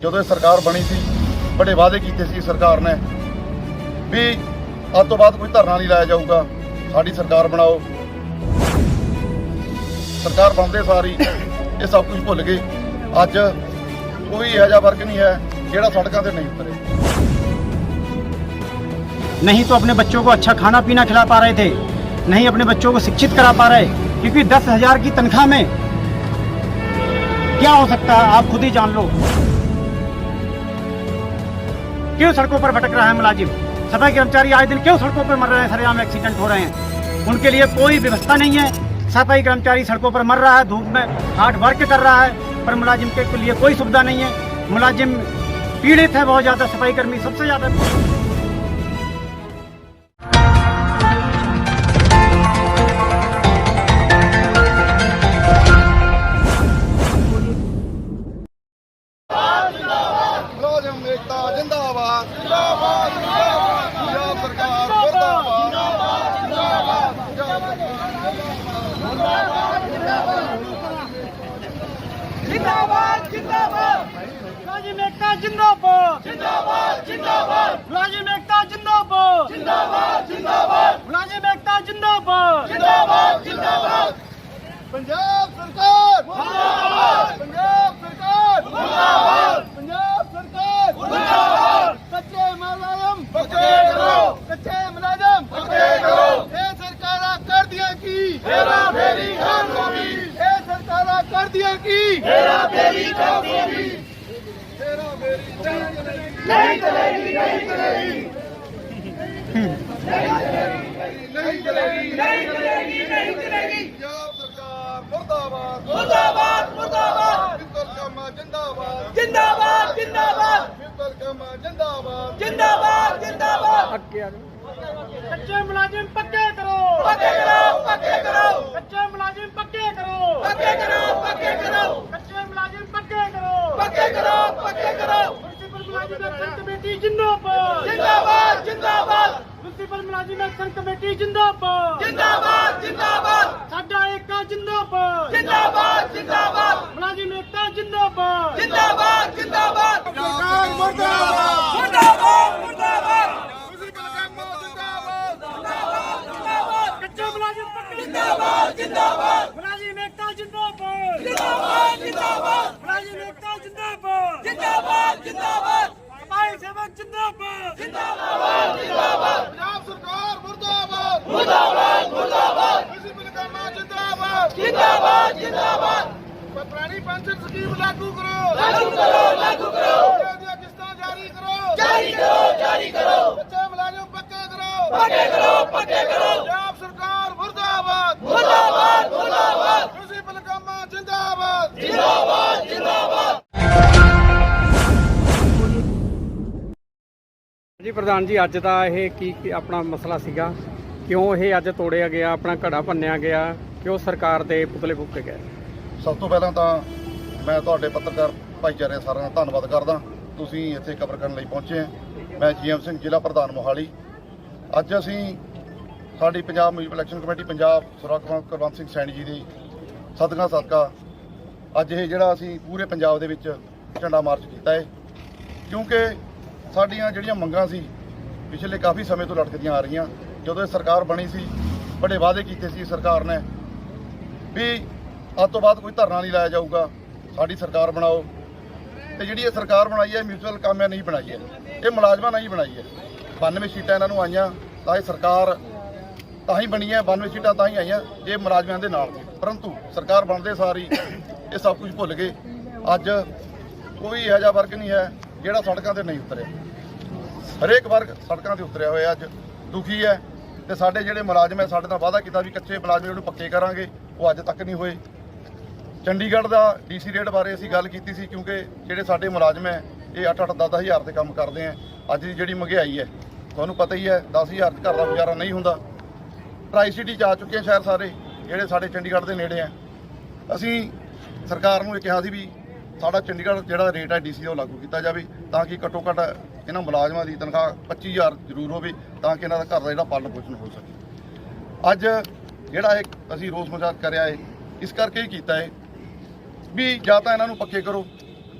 ਜਦੋਂ ਇਹ ਸਰਕਾਰ ਬਣੀ ਸੀ ਬੜੇ ਵਾਅਦੇ ਕੀਤੇ ਸੀ ਸਰਕਾਰ ਨੇ ਵੀ ਅੱਜ ਤੋਂ ਬਾਅਦ ਕੋਈ ਧਰਨਾ ਨਹੀਂ ਲਾਇਆ ਜਾਊਗਾ ਸਾਡੀ ਸਰਕਾਰ ਬਣਾਓ ਸਰਕਾਰ ਬਣਦੇ ਸਾਰੀ ਇਹ ਸਭ ਕੁਝ ਭੁੱਲ ਗਏ ਅੱਜ ਕੋਈ ਇਹੋ ਜਿਹਾ ਵਰਗ ਨਹੀਂ ਹੈ ਜਿਹੜਾ ਸੜਕਾਂ ਤੇ ਨਹੀਂ ਉਤਰੇ नहीं तो अपने बच्चों को अच्छा खाना पीना खिला पा रहे थे नहीं अपने बच्चों को शिक्षित करा पा रहे क्योंकि दस हजार की तनख्वाह में क्या हो सकता है आप खुद ही जान लो क्यों सड़कों पर भटक रहा है मुलाजिम? सफ़ाई कर्मचारी आए दिन क्यों सड़कों पर मर रहे हैं? सरेआम एक्सीडेंट हो रहे हैं। उनके लिए कोई व्यवस्था नहीं है। सफ़ाई कर्मचारी सड़कों पर मर रहा है, धूप में हार्ड वर्क कर रहा है, पर मुलाजिम के लिए कोई सुविधा नहीं है। मुलाजिम पीड़ित है, बहुत ज़्यादा सफ़ाई कर्मी सबसे ज़्यादा। ਜਿੰਦਾਬਾਦ। ਜਿੰਦਾਬਾਦ ਜਿੰਦਾਬਾਦ। ਪੰਜਾਬ ਸਰਕਾਰ। ਮੁਰਦਾਬਾਦ ਪੰਜਾਬ ਸਰਕਾਰ। ਮੁਰਦਾਬਾਦ ਪੰਜਾਬ ਸਰਕਾਰ। ਮੁਰਦਾਬਾਦ ਕੱਚੇ ਮਲਾਜ਼ਮ। ਪੱਕੇ ਕਰੋ। ਕੱਚੇ ਮਲਾਜ਼ਮ। ਪੱਕੇ ਕਰੋ। ਇਹ ਸਰਕਾਰਾਂ ਕਰਦੀਆਂ ਕੀ? ਹੇਰਾ ਫੇਰੀ ਕਾਨੂੰਨੀ ਇਹ ਸਰਕਾਰਾਂ ਕਰਦੀਆਂ ਕੀ? ਹੇਰਾ ਫੇਰੀ ਕਾਨੂੰਨੀ ਹੇਰਾ ਫੇਰੀ ਨਹੀਂ ਚਲੇਗੀ ਨਹੀਂ ਚਲੇਗੀ ਨਹੀਂ। ਚਲੇਗੀ ਚਲੇਗੀ ਨਹੀਂ ਚਲੇਗੀ ਨਹੀਂ ਚਲੇਗੀ ਪੰਜਾਬ ਸਰਕਾਰ ਮੁਰਦਾਬਾਦ ਮੁਰਦਾਬਾਦ ਮੁਰਦਾਬਾਦ। ਮਿੱਤਲ ਕਾਮਾ ਜਿੰਦਾਬਾਦ ਜਿੰਦਾਬਾਦ ਜਿੰਦਾਬਾਦ ਮਿੱਤਲ ਕਾਮਾ ਜਿੰਦਾਬਾਦ ਜਿੰਦਾਬਾਦ ਜਿੰਦਾਬਾਦ ਅੱਗੇ ਆ ਕੱਚੇ ਮੁਲਾਜ਼ਮ ਪੱਕੇ ਕਰੋ। ਪੱਕੇ ਕਰੋ ਪੱਕੇ ਕਰੋ। ਖੇਤਰ ਕਮੇਟੀ ਜਿੰਦਾਬਾਦ। ਜਿੰਦਾਬਾਦ ਜਿੰਦਾਬਾਦ। ਸਾਡਾ ਏਕਾ ਜਿੰਦਾਬਾਦ। ਜਿੰਦਾਬਾਦ ਜਿੰਦਾਬਾਦ। ਮੁਲਾਜ਼ਮ ਏਕਤਾ ਜਿੰਦਾਬਾਦ। ਜਿੰਦਾਬਾਦ ਜਿੰਦਾਬਾਦ। ਸਰਕਾਰ ਮਰਦਾਬਾਦ। ਮਰਦਾਬਾਦ ਮਰਦਾਬਾਦ। ਤੁਸੀਂ ਕਾਕਾ ਮਰਦਾਬਾਦ ਜਿੰਦਾਬਾਦ। ਜਿੰਦਾਬਾਦ ਕੱਚੇ ਮੁਲਾਜ਼ਮ ਪੱਕੇ। ਜਿੰਦਾਬਾਦ ਜਿੰਦਾਬਾਦ। ਮੁਲਾਜ਼ਮ ਏਕਤਾ ਜਿੰਦਾਬਾਦ। ਜਿੰਦਾਬਾਦ। ਲਾਗੂ ਕਰੋ। ਲਾਗੂ ਕਰੋ ਲਾਗੂ ਕਰੋ। ਦੀਆਂ ਕਿਸ਼ਤਾਂ ਜਾਰੀ ਕਰੋ। ਜਾਰੀ ਕਰੋ ਜਾਰੀ ਕਰੋ। ਬੱਚੇ ਮੁਲਾਜ਼ਮ ਪੱਕੇ ਕਰੋ। ਪੱਕੇ ਕਰੋ ਪੱਕੇ ਕਰੋ। ਪੰਜਾਬ ਸਰਕਾਰ ਮੁਰਦਾਬਾਦ। ਮੁਰਦਾਬਾਦ ਮੁਰਦਾਬਾਦ। ਤੁਸੀਂ ਬਲਗਾਮਾ ਜਿੰਦਾਬਾਦ। ਜਿੰਦਾਬਾਦ ਜਿੰਦਾਬਾਦ। ਜੀ ਪ੍ਰਧਾਨ ਜੀ ਅੱਜ ਦਾ ਇਹ ਕੀ ਕੀ ਆਪਣਾ ਮਸਲਾ ਸੀਗਾ? ਕਿਉਂ ਇਹ ਅੱਜ ਤੋੜਿਆ ਗਿਆ ਆਪਣਾ ਘੜਾ ਭੰਨਿਆ ਗਿਆ? ਕਿਉਂ ਸਰਕਾਰ ਦੇ ਪੁਤਲੇ ਫੂਕੇ ਗਏ? ਸਭ ਤੋਂ ਪਹਿਲਾਂ ਤਾਂ ਮੈਂ ਤੁਹਾਡੇ ਪੱਤਰਕਾਰ ਭਾਈਚਾਰੇ ਸਾਰਿਆਂ ਦਾ ਧੰਨਵਾਦ ਕਰਦਾ। ਤੁਸੀਂ ਇੱਥੇ ਕਵਰ ਕਰਨ ਲਈ ਪਹੁੰਚੇ ਆ। ਮੈਂ ਜੀਐਮ ਸਿੰਘ, ਜ਼ਿਲ੍ਹਾ ਪ੍ਰਧਾਨ ਮੋਹਾਲੀ। ਅੱਜ ਅਸੀਂ ਸਾਡੀ Punjab municipal election committee, Punjab ਸੁਰੱਖਿਆ ਕੁਲਵੰਤ ਸਿੰਘ ਸੈਣੀ ਜੀ ਦੀ ਸਦਕਾ ਸਦਕਾ ਅੱਜ ਇਹ ਜਿਹੜਾ ਅਸੀਂ ਪੂਰੇ ਪੰਜਾਬ ਦੇ ਵਿੱਚ ਝੰਡਾ ਮਾਰਚ ਕੀਤਾ ਹੈ ਕਿਉਂਕਿ ਸਾਡੀਆਂ ਜਿਹੜੀਆਂ ਮੰਗਾਂ ਸੀ, ਪਿਛਲੇ ਕਾਫੀ ਸਮੇਂ ਤੋਂ ਲਟਕਦੀਆਂ ਆ ਰਹੀਆਂ। ਜਦੋਂ ਇਹ ਸਰਕਾਰ ਬਣੀ ਸੀ, ਬੜੇ ਵਾਅਦੇ ਕੀਤੇ ਸੀ ਸਰਕਾਰ ਨੇ ਵੀ ਅੱਜ ਤੋਂ ਬਾਅਦ ਕੋਈ ਧਰਨਾ ਨਹੀਂ ਲਾਇਆ ਜਾਊਗਾ। ਸਾਡੀ ਸਰਕਾਰ ਬਣਾਓ ਤੇ ਜਿਹੜੀ ਇਹ ਸਰਕਾਰ ਬਣਾਈ ਹੈ ਮਿਊਚੁਅਲ ਕਾਮਿਆਂ ਨਹੀਂ ਬਣਾਈ ਹੈ। ਇਹ ਮੁਲਾਜ਼ਮਾਂ ਨਹੀਂ ਬਣਾਈ ਹੈ। 92 ਸੀਟਾਂ ਇਹਨਾਂ ਨੂੰ ਆਈਆਂ, ਤਾਂ ਇਹ ਸਰਕਾਰ ਤਾਂ ਹੀ ਬਣੀ ਹੈ 92 ਸੀਟਾਂ ਤਾਂ ਹੀ ਆਈਆਂ, ਜੇ ਮੁਲਾਜ਼ਮਾਂ ਦੇ ਨਾਲ। ਸੀ ਪਰੰਤੂ ਸਰਕਾਰ ਬਣਦੇ ਸਾਰੀ ਇਹ ਸਭ ਕੁਝ ਭੁੱਲ ਗਏ। ਅੱਜ ਕੋਈ ਇਹੋ ਜਿਹਾ ਵਰਗ ਨਹੀਂ ਹੈ, ਜਿਹੜਾ ਸੜਕਾਂ ਤੇ ਨਹੀਂ ਉਤਰਿਆ। ਹਰੇਕ ਵਰਗ ਸੜਕਾਂ ਤੇ ਉਤਰਿਆ ਹੋਇਆ ਅੱਜ। ਦੁਖੀ ਹੈ ਤੇ ਸਾਡੇ ਜਿਹੜੇ ਮੁਲਾਜ਼ਮ ਹੈ, ਸਾਡੇ ਨਾਲ ਵਾਅਦਾ ਕੀਤਾ ਵੀ ਕੱਚੇ ਮੁਲਾਜ਼ਮ ਨੂੰ ਪੱਕੇ ਕਰਾਂਗੇ, ਉਹ ਅੱਜ ਤੱਕ ਨਹੀਂ ਹੋਏ। ਚੰਡੀਗੜ੍ਹ ਦਾ ਡੀਸੀ ਰੇਟ ਬਾਰੇ ਅਸੀਂ ਗੱਲ ਕੀਤੀ ਸੀ ਕਿਉਂਕਿ ਜਿਹੜੇ ਸਾਡੇ ਮੁਲਾਜ਼ਮ ਹੈ, ਇਹ 8-8 10-10000 ਤੇ ਕੰਮ ਕਰਦੇ ਆ। ਅੱਜ ਦੀ ਜਿਹੜੀ ਮਹਿੰਗਾਈ ਹੈ, ਤੁਹਾਨੂੰ ਪਤਾ ਹੀ ਹੈ 10000 ਚ ਘਰ ਦਾ ਗੁਜ਼ਾਰਾ ਨਹੀਂ ਹੁੰਦਾ। ਟਰਾਈ ਸਿਟੀ ਚ ਆ ਚੁੱਕੇ ਆ ਸ਼ਹਿਰ ਸਾਰੇ, ਜਿਹੜੇ ਸਾਡੇ ਚੰਡੀਗੜ੍ਹ ਦੇ ਨੇੜੇ ਆ। ਅਸੀਂ ਸਰਕਾਰ ਨੂੰ ਇਹ ਕਿਹਾ ਸੀ ਵੀ ਸਾਡਾ ਚੰਡੀਗੜ੍ਹ ਜਿਹੜਾ ਰੇਟ ਹੈ ਡੀਸੀ ਉਹ ਲਾਗੂ ਕੀਤਾ ਜਾਵੇ, ਤਾਂ ਕਿ ਘੱਟੋ ਘੱਟ ਇਹਨਾਂ ਮੁਲਾਜ਼ਮਾਂ ਦੀ ਤਨਖਾਹ 25000 ਜ਼ਰੂਰ ਹੋਵੇ, ਤਾਂ ਕਿ ਇਹਨਾਂ ਦਾ ਘਰ ਦਾ ਜਿਹੜਾ ਪਾਲਣ ਪੋਸ਼ਣ ਹੋ ਸਕੇ। ਅੱਜ ਜਿਹੜਾ ਇਹ ਅਸੀਂ ਰੋਸ ਮਜ਼ਾਕ ਕਰਿਆ ਹੈ, ਇਸ ਕਰਕੇ ਹੀ ਕੀਤਾ ਹੈ ਵੀ ਜਾਂ ਤਾਂ ਇਹਨਾਂ ਨੂੰ ਪੱਕੇ ਕਰੋ,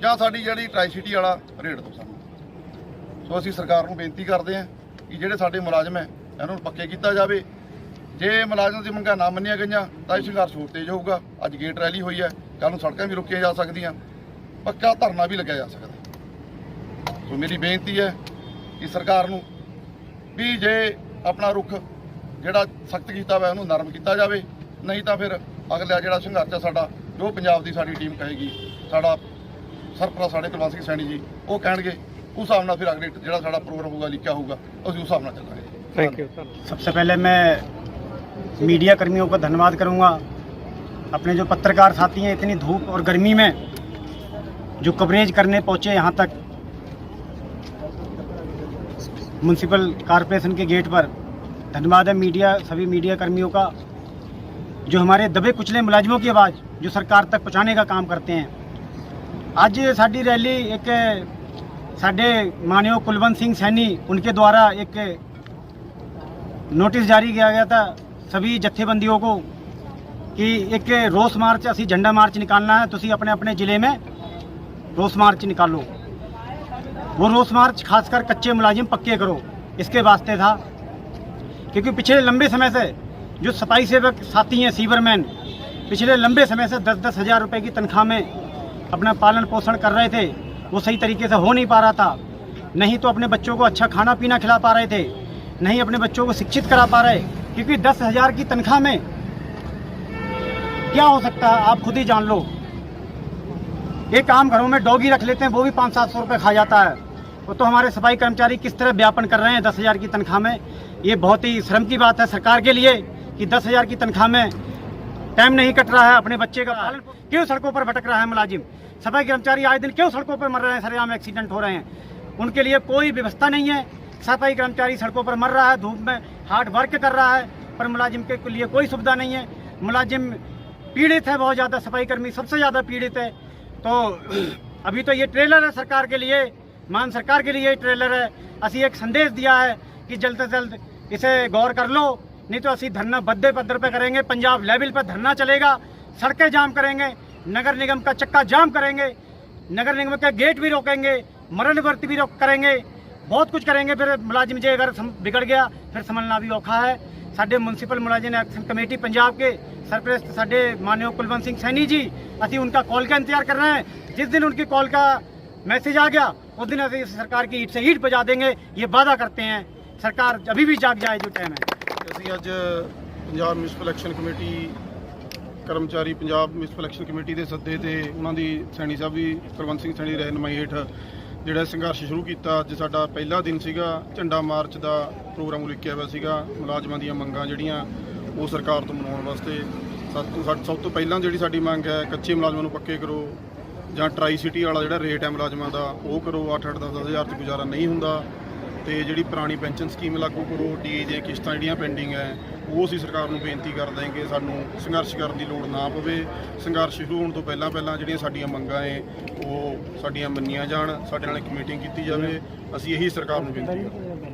ਜਾਂ ਸਾਡੀ ਜਿਹੜੀ ਟਰਾਈ ਸਿਟੀ ਵਾਲਾ ਰੇਟ ਦਿਓ ਸਾਨੂੰ। ਸੋ ਅਸੀਂ ਸਰਕਾਰ ਨੂੰ ਬੇਨਤੀ ਕਰਦੇ ਹਾਂ ਕਿ ਜਿਹੜੇ ਸਾਡੇ ਮੁਲਾਜ਼ਮ ਹੈ, ਇਹਨਾਂ ਨੂੰ ਪੱਕੇ ਕੀਤਾ ਜਾਵੇ। ਜੇ ਮੁਲਾਜ਼ਮ ਦੀ ਮੰਗਾਂ ਨਾ ਮੰਨੀਆਂ ਗਈਆਂ, ਤਾਂ ਇਹ ਸੰਘਰਸ਼ ਹੋਰ ਤੇਜ਼ ਹੋਊਗਾ। ਅੱਜ ਗੇਟ ਰੈਲੀ ਹੋਈ ਹੈ ਕੱਲ ਨੂੰ ਸੜਕਾਂ ਵੀ ਰੁਕੀਆਂ ਜਾ ਸਕਦੀਆਂ। ਪੱਕਾ ਧਰਨਾ ਵੀ ਲੱਗਿਆ ਜਾ ਸਕਦਾ। ਸੋ ਮੇਰੀ ਬੇਨਤੀ ਹੈ ਕਿ ਸਰਕਾਰ ਨੂੰ ਵੀ ਜੇ ਆਪਣਾ ਰੁਖ ਜਿਹੜਾ ਸਖਤ ਕੀਤਾ ਹੋਇਆ, ਉਹਨੂੰ ਨਰਮ ਕੀਤਾ ਜਾਵੇ। ਨਹੀਂ ਤਾਂ ਫਿਰ ਅਗਲਾ ਜਿਹੜਾ ਸੰਘਰਸ਼ ਹੈ ਸਾਡਾ ਜੋ ਪੰਜਾਬ ਦੀ ਸਾਡੀ ਟੀਮ ਕਹੇਗੀ ਸਾਡਾ ਸਰਪ੍ਰਸਤ ਸਾਡੇ ਕੁਲਵੰਤ ਸਿੰਘ ਸੈਣੀ ਜੀ ਉਹ ਕਹਿਣਗੇ ਉਸ ਹਿਸਾਬ ਨਾਲ ਫਿਰ ਅਗਲੇ ਜਿਹੜਾ ਸਾਡਾ ਪ੍ਰੋਗਰਾਮ ਹੋਊਗਾ ਲਿਖਿਆ ਹੋਊਗਾ ਅਸੀਂ ਉਸ ਹਿਸਾਬ ਨਾਲ ਚੱਲਾਂਗੇ ਥੈਂਕ ਯੂ ਧੰਨਵਾਦ सबसे पहले मैं मीडिया कर्मियों का धन्यवाद करूंगा अपने जो पत्रकार साथी हैं इतनी धूप और गर्मी में जो कवरेज करने पहुंचे यहाँ तक म्यूनसिपल कॉरपोरेशन के गेट पर धन्यवाद है मीडिया सभी मीडिया कर्मियों का जो हमारे दबे कुचले मुलाजिमों की आवाज़ जो सरकार तक पहुंचाने का काम करते हैं ਅੱਜ ਸਾਡੀ ਰੈਲੀ ਇੱਕ ਸਾਡੇ ਮਾਨਯੋਗ ਕੁਲਵੰਤ ਸਿੰਘ ਸੈਣੀ उनके द्वारा एक नोटिस जारी किया गया था सभी जत्थेबंदियों को कि एक रोस मार्च ਅਸੀਂ झंडा मार्च निकालना है ਤੁਸੀਂ अपने अपने जिले में रोस मार्च निकालो वो रोस मार्च खासकर कच्चे मुलाजिम पक्के करो इसके वास्ते था क्योंकि पिछले लंबे समय से जो सफ़ाई सेवक साथी हैं, सीवरमैन, पिछले लंबे समय से दस दस हज़ार रुपये की तनख्वाह में अपना पालन पोषण कर रहे थे, वो सही तरीके से हो नहीं पा रहा था। नहीं तो अपने बच्चों को अच्छा खाना पीना खिला पा रहे थे, नहीं अपने बच्चों को शिक्षित करा पा रहे, क्योंकि दस हज़ार की तनख्वाह में क्या हो सकता है, आप खुद ही जान लो। एक आम घरों में डॉगी रख लेते हैं, वो भी पाँच सात सौ रुपये खा जाता है। वो तो हमारे सफ़ाई कर्मचारी किस तरह व्यापन कर रहे हैं दस हज़ार की तनख्वाह में? ये बहुत ही श्रम की बात है सरकार के लिए। कि दस हज़ार की तनख्वाह में टाइम नहीं कट रहा है अपने बच्चे का। पालन क्यों सड़कों पर भटक रहा है मुलाजिम? सफ़ाई कर्मचारी आए दिन क्यों सड़कों पर मर रहे हैं? सरेआम एक्सीडेंट हो रहे हैं। उनके लिए कोई व्यवस्था नहीं है। सफ़ाई कर्मचारी सड़कों पर मर रहा है धूप में हार्ड वर्क कर रहा है पर मुलाजिम के लिए कोई सुविधा नहीं है। मुलाजिम पीड़ित है बहुत ज़्यादा सफ़ाई कर्मी सबसे ज़्यादा पीड़ित है। तो अभी तो ये ट्रेलर है सरकार के लिए मान सरकार के लिए ये ट्रेलर है। ਅਸੀਂ एक संदेश दिया है कि जल्द से जल्द इसे गौर कर लो। नहीं तो ਅਸੀਂ धरना बद्दे पद्धर पे करेंगे पंजाब लेवल पर धरना चलेगा सड़कें जाम करेंगे नगर निगम का चक्का जाम करेंगे नगर निगम के गेट भी रोकेंगे मरण वर्त भी रोक करेंगे बहुत कुछ करेंगे फिर मुलाजिम जे अगर सम- बिगड़ गया फिर संभलना भी औखा है ਸਾਡੇ म्यूनसिपल मुलाजिम एक्शन कमेटी पंजाब के सरप्रस्त ਸਾਡੇ माननीय कुलवंत सिंह सैनी जी ਅਸੀਂ उनका कॉल का इंतजार कर रहे हैं जिस दिन उनकी कॉल का मैसेज आ गया उस दिन ਅਸੀਂ सरकार की ईट से ईट बजा देंगे ये वादा करते हैं सरकार अभी भी जाग जाए जो टाइम है ਅਸੀਂ ਅੱਜ ਪੰਜਾਬ ਮਿਊਨਿਸਪਲ ਐਕਸ਼ਨ ਕਮੇਟੀ ਕਰਮਚਾਰੀ ਪੰਜਾਬ ਮਿਊਨਿਸਪਲ ਐਕਸ਼ਨ ਕਮੇਟੀ ਦੇ ਸੱਦੇ ਤੇ ਉਹਨਾਂ ਦੀ ਸੈਣੀ ਸਾਹਿਬ ਵੀ ਕੁਲਵੰਤ ਸਿੰਘ ਸੈਣੀ ਰਹਿਨਮਾਈ ਹੇਠ ਜਿਹੜਾ ਸੰਘਰਸ਼ ਸ਼ੁਰੂ ਕੀਤਾ, ਅੱਜ ਸਾਡਾ ਪਹਿਲਾ ਦਿਨ ਸੀਗਾ, ਝੰਡਾ ਮਾਰਚ ਦਾ ਪ੍ਰੋਗਰਾਮ ਉਲੀਕਿਆ ਹੋਇਆ ਸੀਗਾ, ਮੁਲਾਜ਼ਮਾਂ ਦੀਆਂ ਮੰਗਾਂ ਜਿਹੜੀਆਂ ਉਹ ਸਰਕਾਰ ਤੋਂ ਮਨਾਉਣ ਵਾਸਤੇ। ਸਭ ਤੋਂ ਸਭ ਸਭ ਤੋਂ ਪਹਿਲਾਂ ਜਿਹੜੀ ਸਾਡੀ ਮੰਗ ਹੈ, ਕੱਚੇ ਮੁਲਾਜ਼ਮਾਂ ਨੂੰ ਪੱਕੇ ਕਰੋ ਜਾਂ ਟਰਾਈ ਸਿਟੀ ਵਾਲਾ ਜਿਹੜਾ ਰੇਟ ਹੈ ਮੁਲਾਜ਼ਮਾਂ ਦਾ, ਉਹ ਕਰੋ। 8-8 10 ਹਜ਼ਾਰ 'ਚ ਗੁਜ਼ਾਰਾ ਨਹੀਂ ਹੁੰਦਾ। ਤੇ ਜਿਹੜੀ ਪੁਰਾਣੀ ਪੈਨਸ਼ਨ ਸਕੀਮ ਲਾਗੂ ਕਰੋ ਡੀਏ ਦੀਆਂ ਕਿਸ਼ਤਾਂ ਜਿਹੜੀਆਂ ਪੈਂਡਿੰਗ ਹੈ ਉਹ ਅਸੀਂ ਸਰਕਾਰ ਨੂੰ ਬੇਨਤੀ ਕਰਦੇ ਹਾਂ ਕਿ ਸਾਨੂੰ ਸੰਘਰਸ਼ ਕਰਨ ਦੀ ਲੋੜ ਨਾ ਪਵੇ। ਸੰਘਰਸ਼ ਸ਼ੁਰੂ ਹੋਣ ਤੋਂ ਪਹਿਲਾਂ ਪਹਿਲਾਂ ਜਿਹੜੀਆਂ ਸਾਡੀਆਂ ਮੰਗਾਂ ਹੈ ਉਹ ਸਾਡੀਆਂ ਮੰਨੀਆਂ ਜਾਣ, ਸਾਡੇ ਨਾਲ ਇੱਕ ਮੀਟਿੰਗ ਕੀਤੀ ਜਾਵੇ। ਅਸੀਂ ਇਹੀ ਸਰਕਾਰ ਨੂੰ ਬੇਨਤੀ ਕਰਦੇ ਹਾਂ